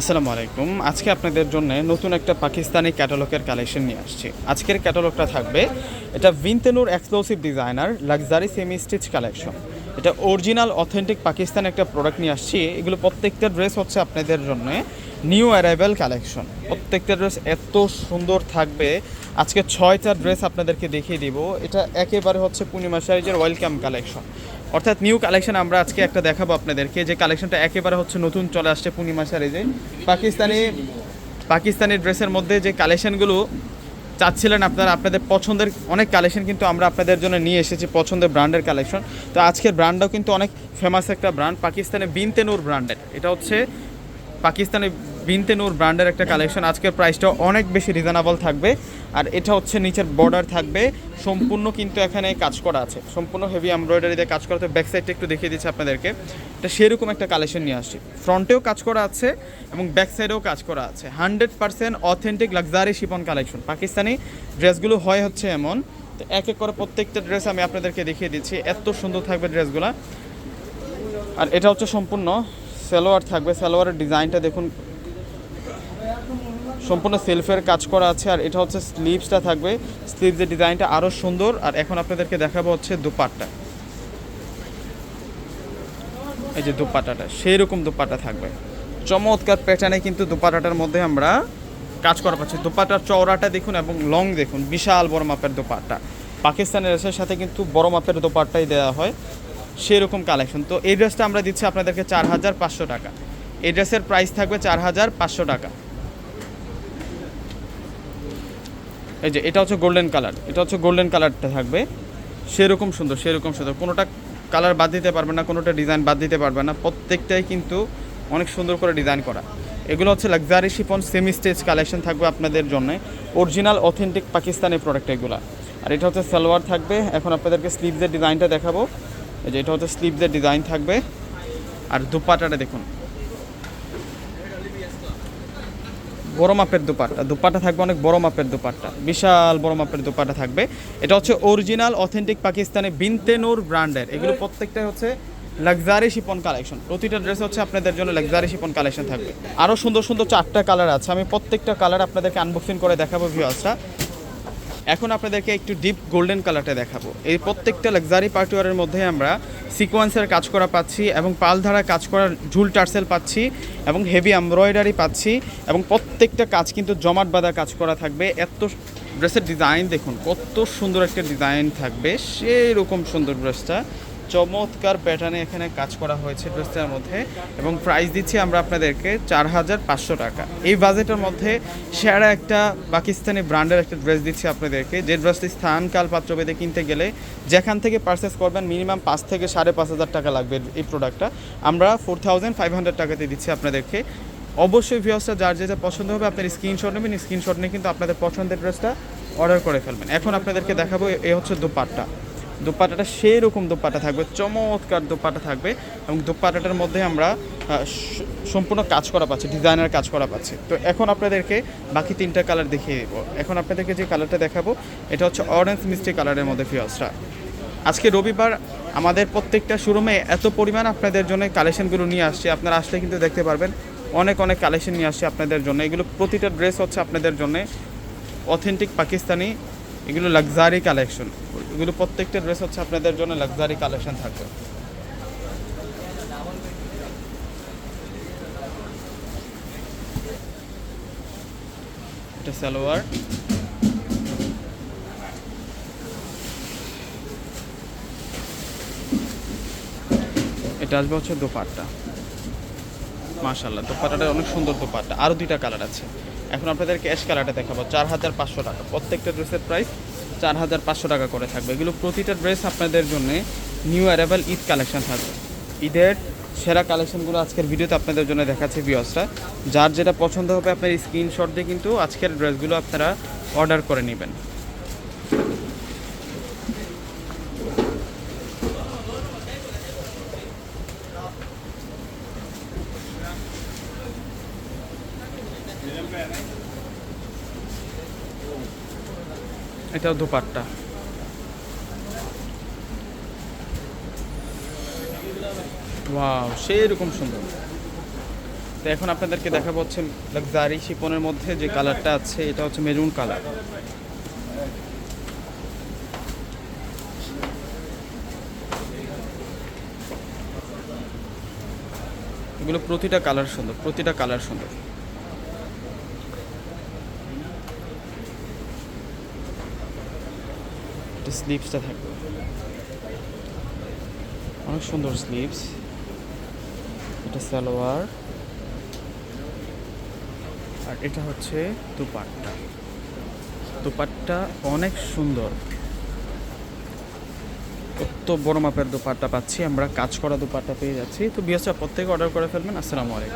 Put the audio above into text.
আসসালামু আলাইকুম। আজকে আপনাদের জন্য নতুন একটা পাকিস্তানি ক্যাটালগের কালেকশন নিয়ে আসছি। আজকের ক্যাটালগটা থাকবে এটা ভিনতেনুর exclusive designer luxury semi stitch collection. এটা অরিজিনাল অথেন্টিক পাকিস্তান একটা প্রোডাক্ট নিয়ে আসছি। এগুলো প্রত্যেকটা ড্রেস হচ্ছে আপনাদের জন্য নিউ অ্যারাইভেল কালেকশন প্রত্যেকটা ড্রেস এত সুন্দর থাকবে। আজকে ছয়টা ড্রেস আপনাদেরকে দেখিয়ে দিব। এটা একেবারে হচ্ছে পূর্ণিমা সাইজের ওয়েলকাম কালেকশন অর্থাৎ নিউ কালেকশন আমরা আজকে একটা দেখাবো আপনাদেরকে। যে কালেকশনটা একেবারে হচ্ছে নতুন চলে আসছে পূর্ণিমা সাইজে পাকিস্তানি পাকিস্তানি ড্রেসের মধ্যে যে কালেকশনগুলো চাচ্ছিলেন আপনারা আপনাদের পছন্দের অনেক কালেকশন কিন্তু আমরা আপনাদের জন্য নিয়ে এসেছি পছন্দের ব্র্যান্ডের কালেকশন তো আজকের ব্র্যান্ডও কিন্তু অনেক ফেমাস একটা ব্র্যান্ড পাকিস্তানে বিনতেনুর ব্র্যান্ডের এটা হচ্ছে পাকিস্তানি বিনতেনুর ব্র্যান্ডের একটা কালেকশন আজকের প্রাইসটা অনেক বেশি রিজনেবল থাকবে। আর এটা হচ্ছে নিচের বর্ডার থাকবে। সম্পূর্ণ কিন্তু এখানে কাজ করা আছে। সম্পূর্ণ হেভি এমব্রয়ডারি দিয়ে কাজ করা তো ব্যাক সাইডটা একটু দেখিয়ে দিচ্ছি আপনাদেরকে। এটা সেরকম একটা কালেকশন নিয়ে আসছি। ফ্রন্টেও কাজ করা আছে এবং ব্যাক সাইডেও কাজ করা আছে। Hundred percent authentic luxury chiffon collection Pakistani ড্রেসগুলো হয় হচ্ছে এমন। তো এক এক করে প্রত্যেকটা ড্রেস আমি আপনাদেরকে দেখিয়ে দিচ্ছি। এত সুন্দর থাকবে ড্রেসগুলো আর এটা হচ্ছে সম্পূর্ণ সালোয়ার থাকবে, সালোয়ারের ডিজাইনটা দেখুন। সম্পূর্ণ সেলফের কাজ করা আছে, আর এটা হচ্ছে স্লিভসটা থাকবে। স্লিভসের ডিজাইনটা আরও সুন্দর, আর এখন আপনাদেরকে দেখাবো হচ্ছে দুপাট্টা। এই যে দুপাট্টাটা সেই রকম দুপাট্টা থাকবে। চমৎকার প্যাটার্নে কিন্তু দুপাটাটার মধ্যে আমরা কাজ করা পাচ্ছি। দুপাট্টার চওড়াটা দেখুন এবং লং দেখুন, বিশাল বড় মাপের দোপাট্টা। পাকিস্তানের ড্রেসের সাথে কিন্তু বড় মাপের দোপাট্টাই দেওয়া হয়। সেরকম কালেকশন তো এই ড্রেসটা আমরা দিচ্ছি আপনাদেরকে চার হাজার পাঁচশো টাকা। এই ড্রেসের প্রাইস থাকবে চার হাজার পাঁচশো টাকা। এই যে, এটা হচ্ছে গোল্ডেন কালার এটা হচ্ছে গোল্ডেন কালারটা থাকবে। সেরকম সুন্দর সেরকম সুন্দর। কোনোটা কালার বাদ দিতে পারবে না, কোনোটা ডিজাইন বাদ দিতে পারবে না। প্রত্যেকটাই কিন্তু অনেক সুন্দর করে ডিজাইন করা। এগুলো হচ্ছে luxury chiffon semi stage collection থাকবে আপনাদের জন্য। অরিজিনাল অথেন্টিক পাকিস্তানি প্রোডাক্ট এগুলো। আর এটা হচ্ছে সালোয়ার থাকবে। এখন আপনাদেরকে স্লিভসের ডিজাইনটা দেখাবো। এই যে এটা হচ্ছে স্লিভসের ডিজাইন থাকবে। আর দুপাটাটা দেখুন। বড় মাপের দুপাট্টা। দুপাট্টা থাকবে অনেক বড় মাপের দুপাট্টা। বিশাল বড় মাপের দুপাট্টা থাকবে। এটা হচ্ছে অরিজিনাল অথেন্টিক পাকিস্তানি বিনতেনুর ব্র্যান্ডের। এগুলো প্রত্যেকটাই হচ্ছে লাক্সারি শিপন কালেকশন প্রতিটা ড্রেস হচ্ছে আপনাদের জন্য লাক্সারি শিপন কালেকশন থাকবে। আরও সুন্দর সুন্দর চারটা কালার আছে। আমি প্রত্যেকটা কালার আপনাদেরকে আনবক্সিং করে দেখাবো ভিউয়ার্সরা এখন আপনাদেরকে একটু ডিপ গোল্ডেন কালারটা দেখাবো। এই প্রত্যেকটা লাক্সারি পার্টওয়ারের মধ্যে আমরা সিকোয়েন্সের কাজ করা পাচ্ছি এবং পাল ধারা কাজ করার ঝুল টার্সেল পাচ্ছি এবং হেভি এমব্রয়ডারি পাচ্ছি এবং প্রত্যেকটা কাজ কিন্তু জমাট বাঁধা কাজ করা থাকবে। এত ড্রেসের ডিজাইন দেখুন, কত সুন্দর একটা ডিজাইন থাকবে। সেই রকম সুন্দর ড্রেসটা চমৎকার প্যাটার্নে এখানে কাজ করা হয়েছে ড্রেসটার মধ্যে এবং প্রাইস দিচ্ছি আমরা আপনাদেরকে চার হাজার পাঁচশো টাকা। এই বাজেটের মধ্যে সেরা একটা পাকিস্তানি ব্র্যান্ডের একটা ড্রেস দিচ্ছি আপনাদেরকে। যে ড্রেসটি স্থান কাল পাত্রভেদে কিনতে গেলে যেখান থেকে পারচেস করবেন মিনিমাম পাঁচ থেকে সাড়ে পাঁচ হাজার টাকা লাগবে এই প্রোডাক্টটা আমরা ফোর থাউজেন্ড ফাইভ হান্ড্রেড টাকাতে দিচ্ছি আপনাদেরকে। অবশ্যই ভিউসটা যার যেটা পছন্দ হবে আপনার স্ক্রিনশট নেবেন। স্ক্রিনশট নিয়ে কিন্তু আপনাদের পছন্দের ড্রেসটা অর্ডার করে ফেলবেন। এখন আপনাদেরকে দেখাবো, এ হচ্ছে দুপাট্টা। দোপাটাটা সেই রকম দোপাটা থাকবে, চমৎকার দোপাটা থাকবে এবং দোপাটাটার মধ্যে আমরা সম্পূর্ণ কাজ করা পাচ্ছি, ডিজাইনার কাজ করা পাচ্ছি। তো এখন আপনাদেরকে বাকি তিনটা কালার দেখিয়ে দেবো। এখন আপনাদেরকে যে কালারটা দেখাবো, এটা হচ্ছে অরেঞ্জ মিষ্টি কালারের মধ্যে ফিয়াসটা আজকে রবিবার আমাদের প্রত্যেকটা শোরুমে এত পরিমাণ আপনাদের জন্য কালেকশনগুলো নিয়ে আসছে। আপনারা আসলে কিন্তু দেখতে পারবেন, অনেক অনেক কালেকশন নিয়ে আসছে আপনাদের জন্য। এগুলো প্রতিটা ড্রেস হচ্ছে আপনাদের জন্য অথেন্টিক পাকিস্তানি এগুলো লাক্সারি কালেকশন এগুলো প্রত্যেকটা ড্রেস হচ্ছে আপনাদের জন্য লাক্সারি কালেকশন থাকবে। এটা সালোয়ার। এটা আসবে হচ্ছে দোপাট্টা। মাশাল্লাহ দোপাট্টাটা অনেক সুন্দর দোপাট্টা। আরও দুইটা কালার আছে। এখন আপনাদের ক্যাশ কালারটা দেখাবো, চার হাজার পাঁচশো টাকা। প্রত্যেকটা ড্রেসের প্রাইস চার হাজার পাঁচশো টাকা করে থাকবে। এগুলো প্রতিটা ড্রেস আপনাদের জন্য নিউ অ্যারাইভাল ঈদ কালেকশন থাকবে। ঈদের সেরা কালেকশনগুলো আজকের ভিডিওতে আপনাদের জন্য দেখাচ্ছে ভিওসরা যার যেটা পছন্দ হবে আপনার স্ক্রিনশট দিয়ে কিন্তু আজকের ড্রেসগুলো আপনারা অর্ডার করে নেবেন। এটাও দুপাট্টা। ওয়াও সেই রকম সুন্দর। তো এখন আপনাদেরকে দেখাবো হচ্ছে লাক্সারি শিপনের মধ্যে যে কালারটা আছে, এটা হচ্ছে মেরুন কালার এগুলো প্রতিটা কালার সুন্দর, প্রতিটা কালার সুন্দর। এটা স্লিপসটা থাকবে। অনেক সুন্দর স্লিপস এটা সালোয়ার। আর এটা হচ্ছে দুপাট্টা। দুপাট্টা অনেক সুন্দর। কত বড় মাপের দুপাট্টা পাচ্ছি, আমরা কাজ করা দুপাট্টা পেয়ে যাচ্ছি। তো বিয়াসটা প্রত্যেকে অর্ডার করে ফেলবেন। আসসালামু আলাইকুম।